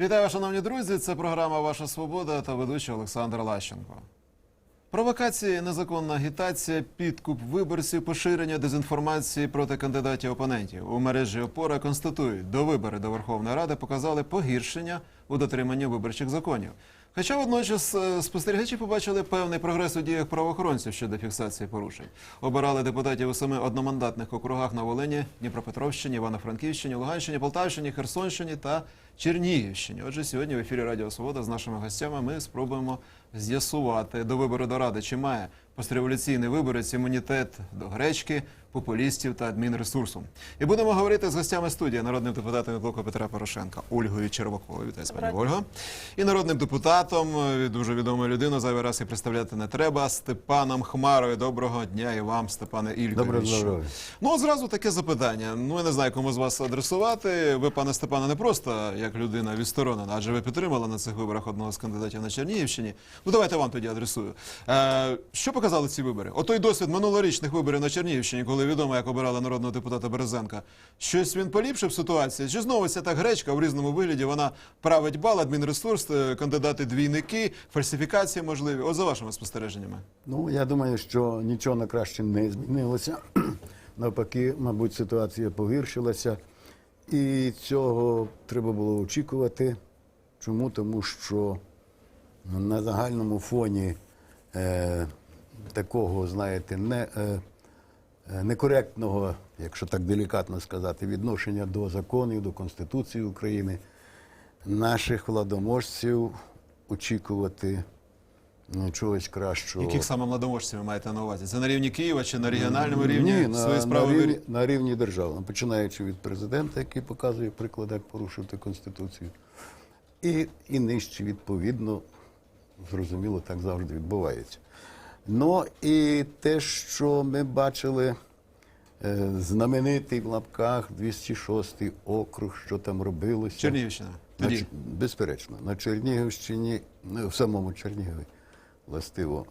Вітаю, шановні друзі. Це програма Ваша Свобода та ведучий Олександр Лащенко. Провокації, незаконна агітація, підкуп виборців, поширення дезінформації проти кандидатів опонентів у мережі опора констатують, до вибори до Верховної Ради показали погіршення у дотриманні виборчих законів. Хоча водночас е, спостерігачі побачили певний прогрес у діях правоохоронців щодо фіксації порушень. Обирали депутатів у семи одномандатних округах на Волині, Дніпропетровщині, Івано-Франківщині, Луганщині, Полтавщині, Херсонщині та Чернігівщині. Отже, сьогодні в ефірі Радіо Свобода з нашими гостями ми спробуємо з'ясувати до вибору до ради, чи має постреволюційний виборець імунітет до гречки, популістів та адмінресурсу. І будемо говорити з гостями студії, народним депутатом блоку Петра Порошенка Ольгою Черваковою. Вітаю, пані Ольго. І народним депутатом, е, дуже відомою людиною, зайвий раз і представляти не треба, Степаном Хмарою. Доброго дня і вам, Степане Ільковичу. Ну, от зразу таке запитання. Ну, я не знаю, кому з вас адресувати. Ви, пане Степане, не просто як людина відсторонена, адже ви підтримали на цих виборах одного з кандидатів на Чернігівщині. Ну, давайте вам тоді адресую. Е, що показали ці вибори? Отой досвід минулорічних виборів на Чернігівщині, коли відомо, як обирали народного депутата Березенка. Щось він поліпшив ситуацію? Чи знову ця та гречка в різному вигляді? Вона править бал, адмінресурс, е, кандидати двійники, фальсифікації можливі. От за вашими спостереженнями. Ну, я думаю, що нічого на краще не змінилося. Навпаки, мабуть, ситуація погіршилася. І цього треба було очікувати. Чому? Тому що на загальному фоні е, такого, знаєте, не, е, некоректного, якщо так делікатно сказати, відношення до законів, до Конституції України, наших владоможців очікувати ну, чогось кращого. Яких саме владоможців ви маєте на увазі? Це на рівні Києва чи на регіональному рівні Ні, на, свої справи на, рівні, на рівні держави, починаючи від президента, який показує приклад, як порушити Конституцію, і, і нижче, відповідно, зрозуміло, так завжди відбувається. Ну і те, що ми бачили, е, знаменитий в лапках 206 округ, що там робилося. Чернігівщина. На Тоді. Безперечно, на Чернігівщині, ну, в самому Чернігові, властиво.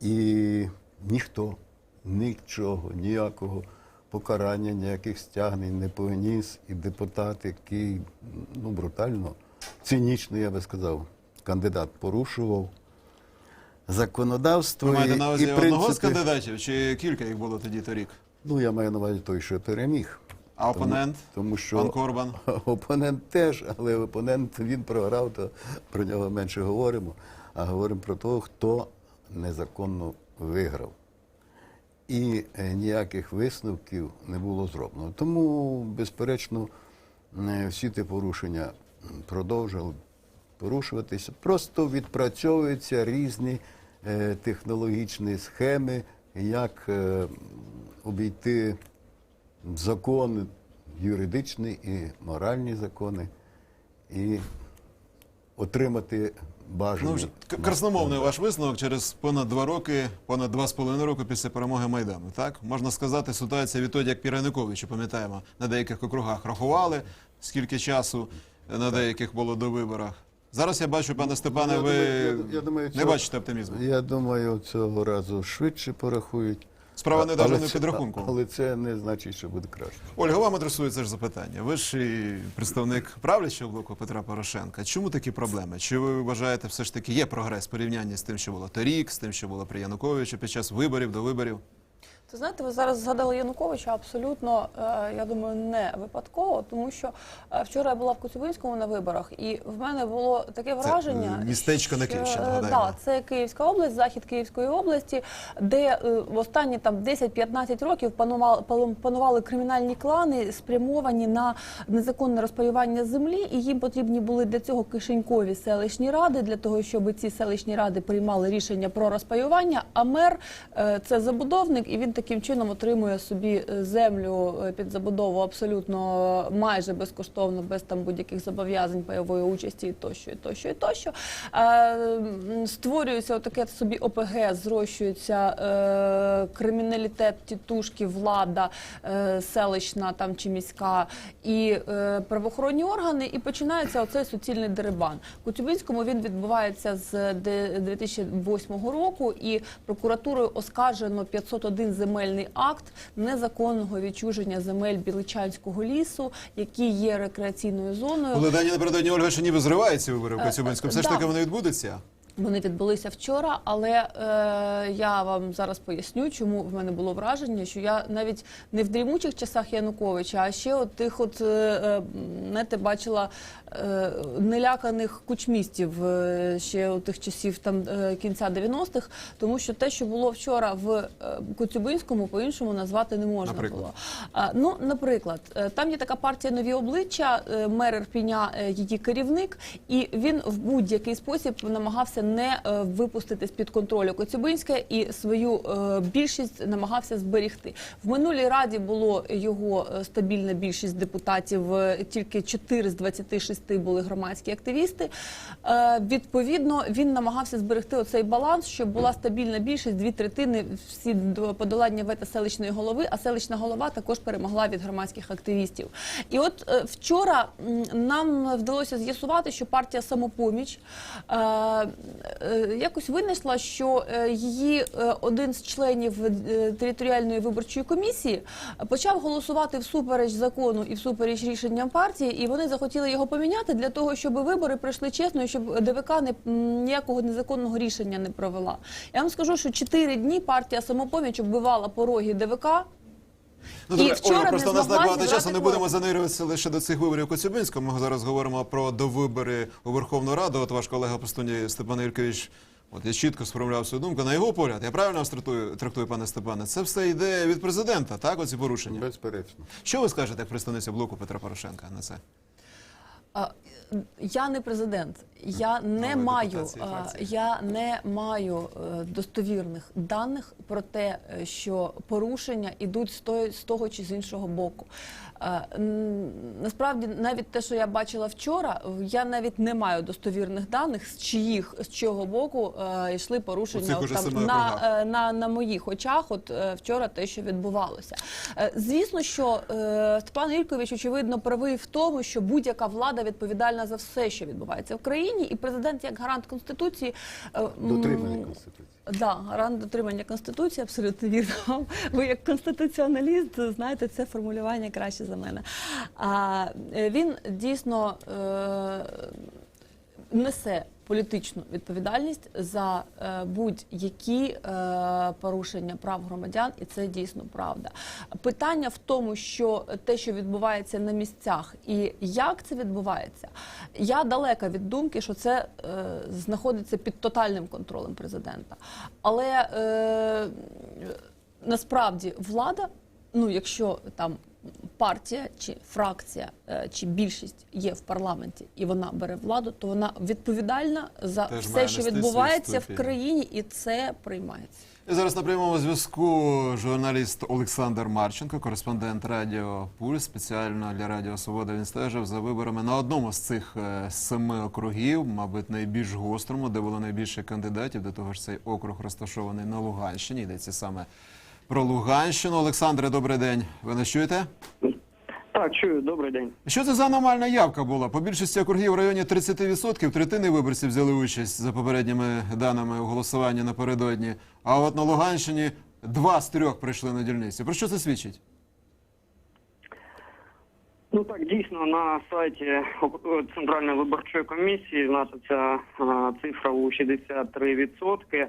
І ніхто нічого, ніякого покарання, ніяких стягнень не поніс. І депутат, який ну, брутально, цинічно, я би сказав, кандидат порушував законодавство. Ви маєте на увазі і одного з принципи- кандидатів, чи кілька їх було тоді торік? Ну, я маю на увазі той, що переміг. А опонент? Тому що Пан Корбан? Опонент теж, але опонент він програв, то про нього менше говоримо. А говоримо про того, хто незаконно виграв. І е, ніяких висновків не було зроблено. Тому, безперечно, е, всі ті порушення м, продовжували порушуватися. Просто відпрацьовуються різні технологічні схеми, як е, обійти закони, юридичні і моральні закони, і отримати бажані. Ну, красномовний ваш висновок через понад два роки, понад два з половиною роки після перемоги Майдану. Так можна сказати, ситуація відтоді, як пір Януковича, пам'ятаємо, на деяких округах рахували, скільки часу на деяких було до виборах. Зараз я бачу, пане Степане, Я ви думаю- я- я думаю, не цього- бачите оптимізму. Я думаю, цього разу швидше порахують. Справа не навіть не підрахунку. Але це не значить, що буде краще. Ольга, вам адресується ж запитання. Ви ж і представник правлячого блоку Петра Порошенка. Чому такі проблеми? Чи ви вважаєте, все ж таки є прогрес в порівнянні з тим, що було торік, з тим, що було при Януковичі під час виборів до виборів? Ти знаєте, ви зараз згадали Януковича абсолютно, е, я думаю, не випадково, тому що е, вчора я була в Коцюбинському на виборах, і в мене було таке враження. е, містечко на Київщині, е. Да, це Київська область, захід Київської області, де в останні там 10-15 років панували, панували кримінальні клани, спрямовані на незаконне розпаювання землі, і їм потрібні були для цього кишенькові селищні ради, для того, щоб ці селищні ради приймали рішення про розпаювання. А мер це забудовник, і він таким чином отримує собі е, землю е, під забудову абсолютно майже безкоштовно, без там будь-яких зобов'язань пайової участі і тощо, і тощо, і тощо. Е, створюється таке собі ОПГ, зрощується е, криміналітет, тітушки, влада е, селищна там чи міська і е, правоохоронні органи, і починається оцей суцільний дерибан. В Коцюбинському він відбувається з 2008 року, і прокуратурою оскаржено 501 земельний земельний акт незаконного відчуження земель Біличанського лісу, які є рекреаційною зоною. але Дані напередодні Ольга, що ніби зривається вибори в Коцюбинському. Все ж таки вони відбудуться. Вони відбулися вчора, але е, я вам зараз поясню, чому в мене було враження, що я навіть не в дрімучих часах Януковича, а ще от тих, от е, е, знаєте, бачила е, неляканих кучмістів е, ще у тих часів там е, кінця 90-х, тому що те, що було вчора в е, Коцюбинському, по-іншому назвати не можна Наприклад? було. А, ну, наприклад, е, там є така партія нові обличчя, е, мер Ірпіня, е, її керівник, і він в будь-який спосіб намагався не е, випустити з під контролю Коцюбинське і свою е, більшість намагався зберігти. В минулій раді було його е, стабільна більшість депутатів, тільки 4 з 26 були громадські активісти. Відповідно, він намагався зберегти оцей баланс, щоб була стабільна більшість, дві третини всі до подолання вета селищної голови, а селищна голова також перемогла від громадських активістів. І от вчора нам вдалося з'ясувати, що партія самопоміч якось винайшла, що е, її е, один з членів е, територіальної виборчої комісії почав голосувати всупереч закону і всупереч рішенням партії, і вони захотіли його поміняти для того, щоб вибори пройшли чесно і щоб ДВК не ніякого незаконного рішення не провела. Я вам скажу, що чотири дні партія самопоміч оббивала пороги ДВК. Ну, І добре, вчора Ольга, не просто у нас так багато часу. Не будемо занирюватися лише до цих виборів Коцюбинського. Ми зараз говоримо про довибори у Верховну Раду. От ваш колега по студії Степан Ількевич От я чітко сформулював свою думку. На його погляд, я правильно вас трактую, трактую, пане Степане, це все йде від президента, так? Оці порушення. Безперечно. Що ви скажете як представниця блоку Петра Порошенка на це? А, Я не президент. Я не Але маю, я не маю е, достовірних даних про те, е, що порушення йдуть з того, з того чи з іншого боку. Е, Насправді, навіть те, що я бачила вчора, я навіть не маю достовірних даних, з чиїх з чого боку йшли порушення от там, на, е, на, на моїх очах. От вчора те, що відбувалося. Звісно, що Степан Ількович очевидно правий в тому, що будь-яка влада відповідальна за все, що відбувається в країні, і президент як гарант конституції е, Дотримання Конституції. Да, гарант дотримання конституції, абсолютно вірно. Ви як конституціоналіст знаєте це формулювання краще за мене. А е, він дійсно е, несе політичну відповідальність за е, будь-які е, порушення прав громадян, і це дійсно правда. Питання в тому, що те, що відбувається на місцях, і як це відбувається, я далека від думки, що це е, знаходиться під тотальним контролем президента. Але е, насправді влада, ну якщо там партія чи фракція е, чи більшість є в парламенті і вона бере владу, то вона відповідальна за Теж все, що відбувається в країні, і це приймається. І зараз на прямому зв'язку журналіст Олександр Марченко, кореспондент Радіо Пульс. Спеціально для Радіо Свобода він стежив за виборами на одному з цих е, семи округів, мабуть, найбільш гострому, де було найбільше кандидатів. До того ж, цей округ розташований на Луганщині. Йдеться саме про Луганщину. Олександре, добрий день. Ви нас чуєте? Так, чую, добрий день. Що це за аномальна явка була? По більшості округів в районі 30% третини виборців взяли участь за попередніми даними у голосуванні напередодні. А от на Луганщині два з трьох прийшли на дільниці. Про що це свідчить? Ну так, дійсно, на сайті Центральної виборчої комісії значиться цифра у 63%.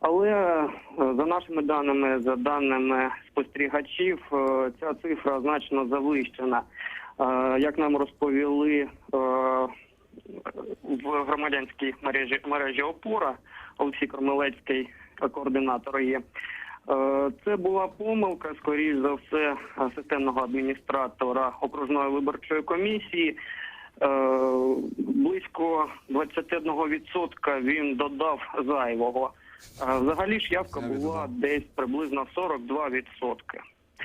Але е, за нашими даними, за даними спостерігачів, е, ця цифра значно завищена. Е, Як нам розповіли в громадянській мережі мережі опора Олексій Кормилецький, координатор є. Це була помилка, скоріш за все, системного адміністратора окружної виборчої комісії. Близько 21% він додав зайвого. Взагалі ж явка була десь приблизно 42%.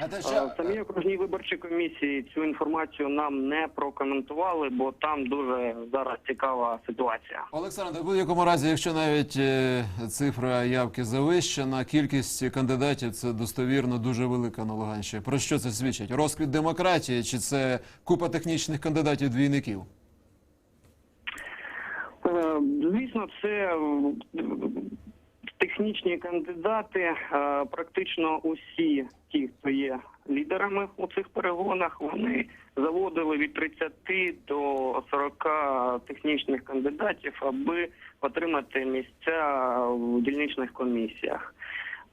А те, Е, В окружній виборчій комісії цю інформацію нам не прокоментували, бо там дуже зараз цікава ситуація. Олександр, в будь-якому разі, якщо навіть е, цифра явки завищена, кількість кандидатів це достовірно дуже велика на Луганщині. Про що це свідчить? Розквіт демократії чи це купа технічних кандидатів двійників? Е, Звісно, це Технічні кандидати, е, практично усі ті, хто є лідерами у цих перегонах, вони заводили від 30 до 40 технічних кандидатів, аби отримати місця в дільничних комісіях.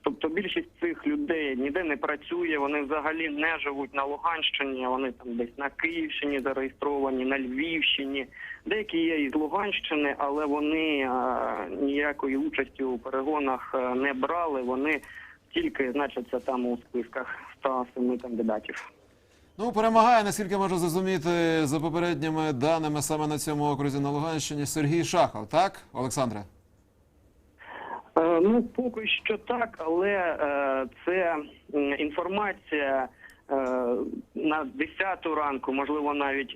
Тобто більшість цих людей ніде не працює, вони взагалі не живуть на Луганщині, вони там десь на Київщині зареєстровані, на Львівщині. Деякі є із Луганщини, але вони е, ніякої участі у перегонах е, не брали. Вони тільки значаться там у списках 107 кандидатів. Ну, перемагає, наскільки можу зрозуміти, за попередніми даними саме на цьому окрузі на Луганщині Сергій Шахов, так, Олександре? Е, Ну, поки що так, але е, це інформація е, на 10 ранку, можливо, навіть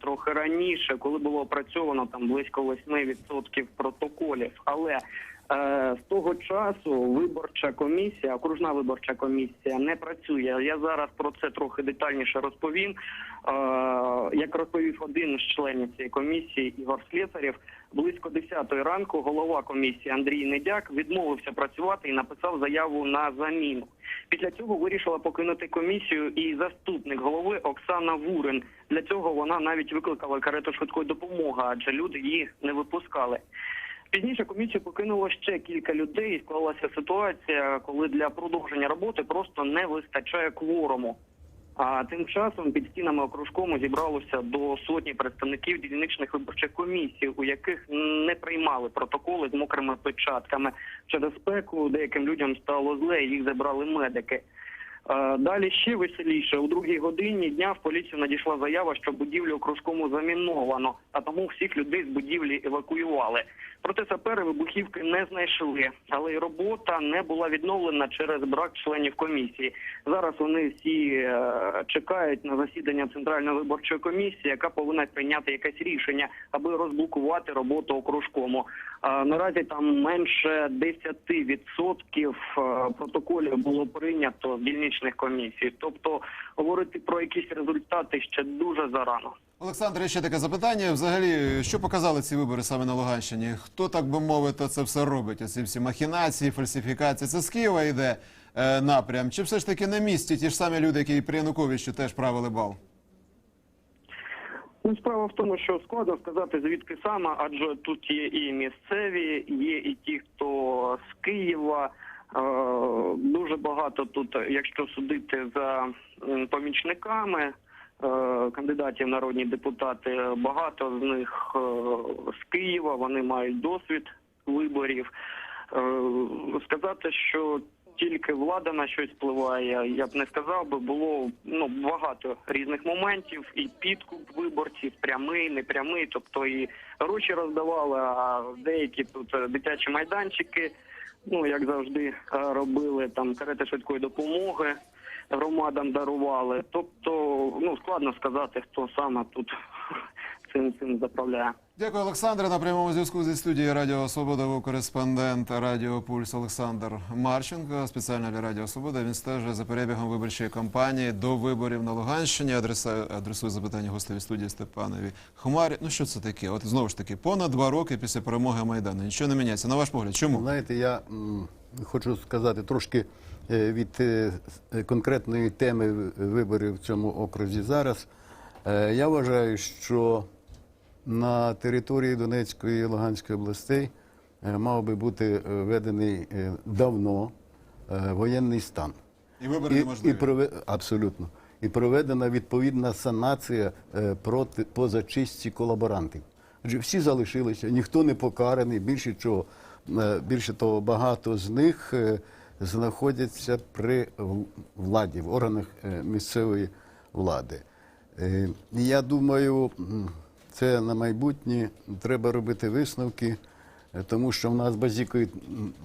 трохи раніше, коли було опрацьовано там близько 8% протоколів. Але з того часу виборча комісія, окружна виборча комісія не працює. Я зараз про це трохи детальніше розповім. Як розповів один з членів цієї комісії Ігор Слесарєв, близько 10 ранку голова комісії Андрій Недяк відмовився працювати і написав заяву на заміну. Після цього вирішила покинути комісію і заступник голови Оксана Вурин. Для цього вона навіть викликала карету швидкої допомоги, адже люди її не випускали. Пізніше комісію покинуло ще кілька людей. і Склалася ситуація, коли для продовження роботи просто не вистачає кворуму. А тим часом під стінами окружкому зібралося до сотні представників дільничних виборчих комісій, у яких не приймали протоколи з мокрими печатками. Через спеку деяким людям стало зле, їх забрали медики. Далі ще веселіше. У другій годині дня в поліцію надійшла заява, що будівлю окружкому заміновано, а тому всіх людей з будівлі евакуювали. Проте сапери вибухівки не знайшли, але й робота не була відновлена через брак членів комісії. Зараз вони всі е, чекають на засідання центральної виборчої комісії, яка повинна прийняти якесь рішення, аби розблокувати роботу окружкому. Наразі там менше 10% е, протоколів було прийнято з дільничних комісій. Тобто говорити про якісь результати ще дуже зарано. Олександре, ще таке запитання. Взагалі, що показали ці вибори саме на Луганщині? Хто, так би мовити, це все робить? Оці всі махінації, фальсифікації. Це з Києва йде е, напрям? Чи все ж таки на місці ті ж самі люди, які при Януковичі теж правили бал? Ну, справа в тому, що складно сказати звідки саме, адже тут є і місцеві, є і ті, хто з Києва. Е, Дуже багато тут, якщо судити за помічниками е, кандидатів народні депутати, багато з них е, з Києва, вони мають досвід виборів. Сказати, що тільки влада на щось впливає, я б не сказав би. Було ну багато різних моментів, і підкуп виборців, прямий, непрямий. Тобто і гроші роздавали, а деякі тут е, дитячі майданчики, ну як завжди е, робили там карети швидкої допомоги. Громадам дарували. Тобто, ну складно сказати, хто саме тут цим цим заправляє. Дякую, Олександре. На прямому зв'язку зі студією Радіо Свобода був кореспондент Радіо Пульс Олександр Марченко. Спеціально для Радіо Свобода він стежить за перебігом виборчої кампанії до виборів на Луганщині. Адреса адресує запитання гостеві студії Степанові Хмарі. Ну що це таке? От знову ж таки, понад два роки після перемоги Майдану. Нічого не міняється. На ваш погляд, чому? Знаєте, я м, хочу сказати трошки е, від е, конкретної теми виборів в цьому окрузі зараз. Е, Я вважаю, що на території Донецької і Луганської областей е, мав би бути е, введений е, давно воєнний стан. І вибори І, і прове... Абсолютно. І проведена відповідна санація проти по зачистці колаборантів. Адже всі залишилися, ніхто не покараний. Більше чого, більше того, багато з них знаходяться при владі, в органах місцевої влади. Я думаю, це на майбутнє треба робити висновки. Е, Тому що в нас базікують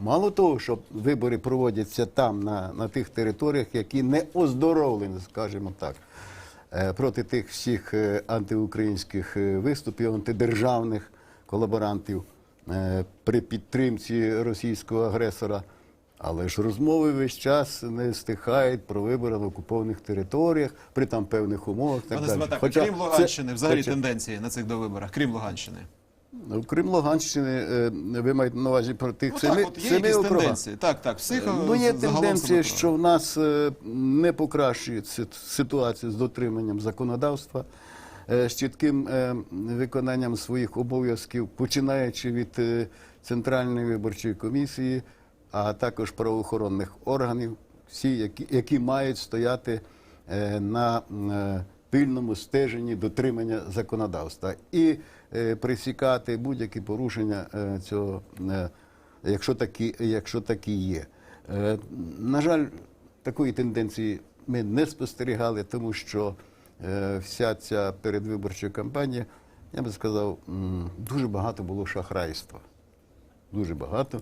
мало того, що вибори проводяться там, на, на тих територіях, які не оздоровлені, скажімо так, е, проти тих всіх е, антиукраїнських виступів, антидержавних колаборантів при підтримці російського агресора. Але ж розмови весь час не стихають про вибори на окупованих територіях, при там певних умовах. Так Пане далі. Сватак, Хоча крім це- Луганщини, взагалі хоча- тенденції на цих довиборах, крім Луганщини. Ну, Крім Луганщини, е, ви маєте на увазі про тих Ну, семи, так, от є семи якісь округах? тенденції. Так, так, всіх Ну, є е, тенденція, що в нас е, не покращується ситуація з дотриманням законодавства, з чітким виконанням своїх обов'язків, починаючи від Центральної виборчої комісії, а також правоохоронних органів, всі, які, які мають стояти е, на е, пильному стеженні дотримання законодавства і е, пресікати будь-які порушення е, цього, е, якщо такі, якщо такі є. Е, На жаль, такої тенденції ми не спостерігали, тому що е, вся ця передвиборча кампанія, я би сказав, дуже багато було шахрайства. Дуже багато.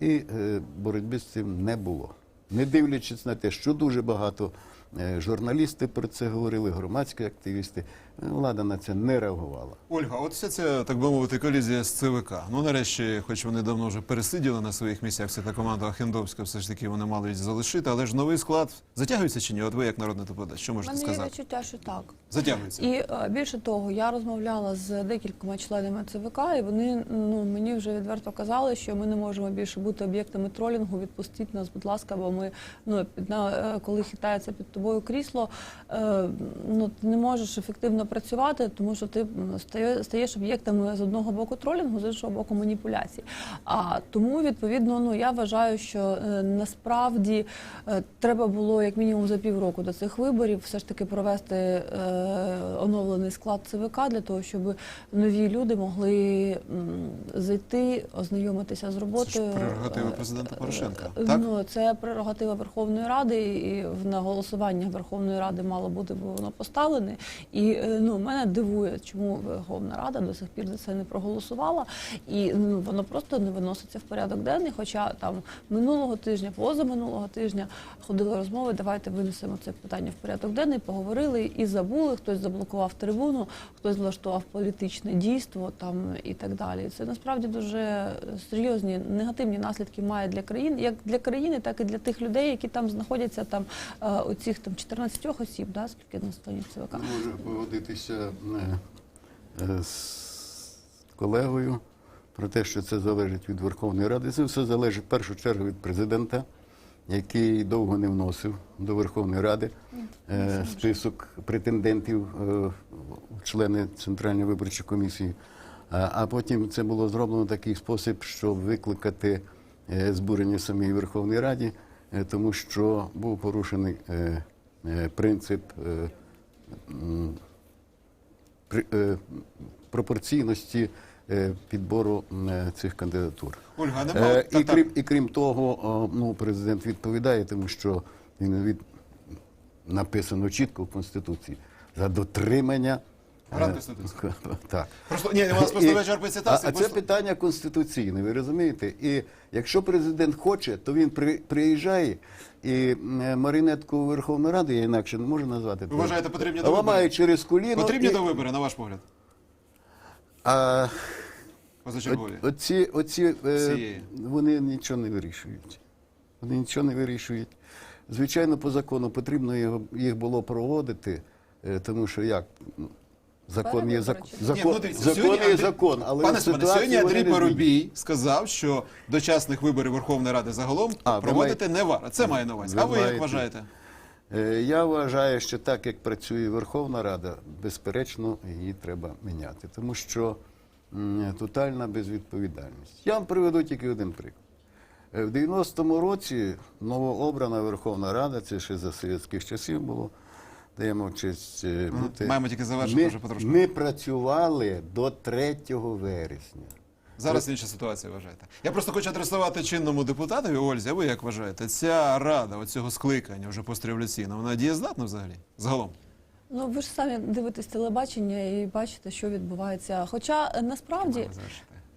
І е, боротьби з цим не було. Не дивлячись на те, що дуже багато е, журналісти про це говорили, громадські активісти, влада на це не реагувала. Ольга, от вся ця, так би мовити, колізія з ЦВК. Ну, нарешті, хоч вони давно вже пересиділи на своїх місцях, це та команда Ахендовська, все ж таки вони мали їх залишити, але ж новий склад затягується чи ні? От ви як народний депутат, що можете мене є сказати? відчуття, що так. Затягується. І е, більше того, я розмовляла з декількома членами ЦВК, і вони ну мені вже відверто казали, що ми не можемо більше бути об'єктами тролінгу. Відпустіть нас, будь ласка, бо ми ну під на е, коли хитається під тобою крісло, е, ну ти не можеш ефективно працювати, тому що ти стає- стаєш об'єктом з одного боку тролінгу, з іншого боку маніпуляцій. А тому відповідно, ну я вважаю, що е, насправді е, треба було як мінімум за півроку до цих виборів все ж таки провести е, оновлений склад ЦВК для того, щоб нові люди могли зайти, ознайомитися з роботою. прерогатива Е, президента е, Порошенка, е, так? Ну це прерогатива Верховної Ради, і на голосування Верховної Ради мало бути бо воно поставлене. І е, ну мене дивує, чому Верховна Рада до сих пір за це не проголосувала, і ну воно просто не виноситься в порядок денний. Хоча там минулого тижня, позаминулого тижня ходили розмови. Давайте винесемо це питання в порядок денний. Поговорили і забули. Хтось заблокував трибуну, хтось влаштував політичне дійство там і так далі. Це насправді дуже серйозні негативні наслідки має для країн, як для країни, так і для тих людей, які там знаходяться там е, оцих там 14 осіб, да, скільки на стані ЦВК. Не можу погодитися е, е, з колегою про те, що це залежить від Верховної Ради. Це все залежить в першу чергу від президента, який довго не вносив до Верховної Ради е, список претендентів члени Центральної виборчої комісії. А потім це було зроблено в такий спосіб, щоб викликати збурення в самій Верховній Раді, тому що був порушений принцип пропорційності е, підбору е, цих кандидатур. Ольга, Е, і, крім, і крім того, ну, президент відповідає, тому що він від... написано чітко в Конституції за дотримання. Гарант е, Конституції. Так. Просто ні, у вас просто вечір цитації. а це питання конституційне, ви розумієте? І якщо президент хоче, то він приїжджає і е, марінетку Верховної Ради, я інакше не можу назвати. Ви вважаєте, потрібні до виборів? через коліно. Потрібні до вибори, на ваш погляд? а, Оці, оці е, вони нічого не вирішують. Вони нічого не вирішують. Звичайно, по закону потрібно їх було проводити, е, тому що як? Закон є закон. Закон, Ні, ну, дивіться, закон сьогодні є Андрій- закон, але Пане ситуації сьогодні вони Андрій не змінюють. Парубій сказав, що дочасних виборів Верховної Ради загалом А, ви проводити не варто. Це має на увазі. ви А ви як маєте- вважаєте? Е, Я вважаю, що так як працює Верховна Рада, безперечно, її треба міняти, тому що м, тотальна безвідповідальність. Я вам приведу тільки один приклад. Е, В 90-му році новообрана Верховна Рада, це ще за совєтських часів було, даємо честь е, бути. Маємо тільки завершити вже потрошку. Ми працювали до 3 вересня. Зараз інша ситуація вважаєте. Я просто хочу адресувати чинному депутатові Ользі. А ви як вважаєте? Ця рада оцього скликання вже постреволюційного, вона дієздатна взагалі? Загалом? Ну ви ж самі дивитесь телебачення і бачите, що відбувається. Хоча е, насправді.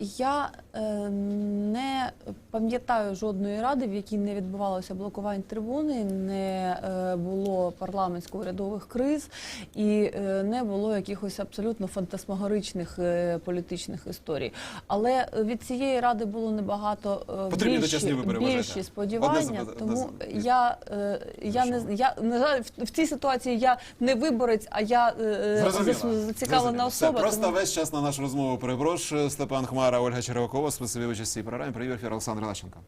Я е, не пам'ятаю жодної ради, в якій не відбувалося блокування трибуни, не е, було парламентсько-урядових криз і е, не було якихось абсолютно фантасмагоричних е, політичних історій. Але від цієї ради було небагато е, Потрібні більші, дочасні вибори, вважаєте? більші Одне сподівання. запит- Тому одне з- я, е, я не я на жаль в, в цій ситуації я не виборець, а я е, Зрозуміло. зацікавлена Зрозуміло. Все, особа. просто тому- весь час на нашу розмову перепрошую. Степан Хмара, Ольга Черевакова, спасибі участі програмі. Привіт, Олександр Лащенко.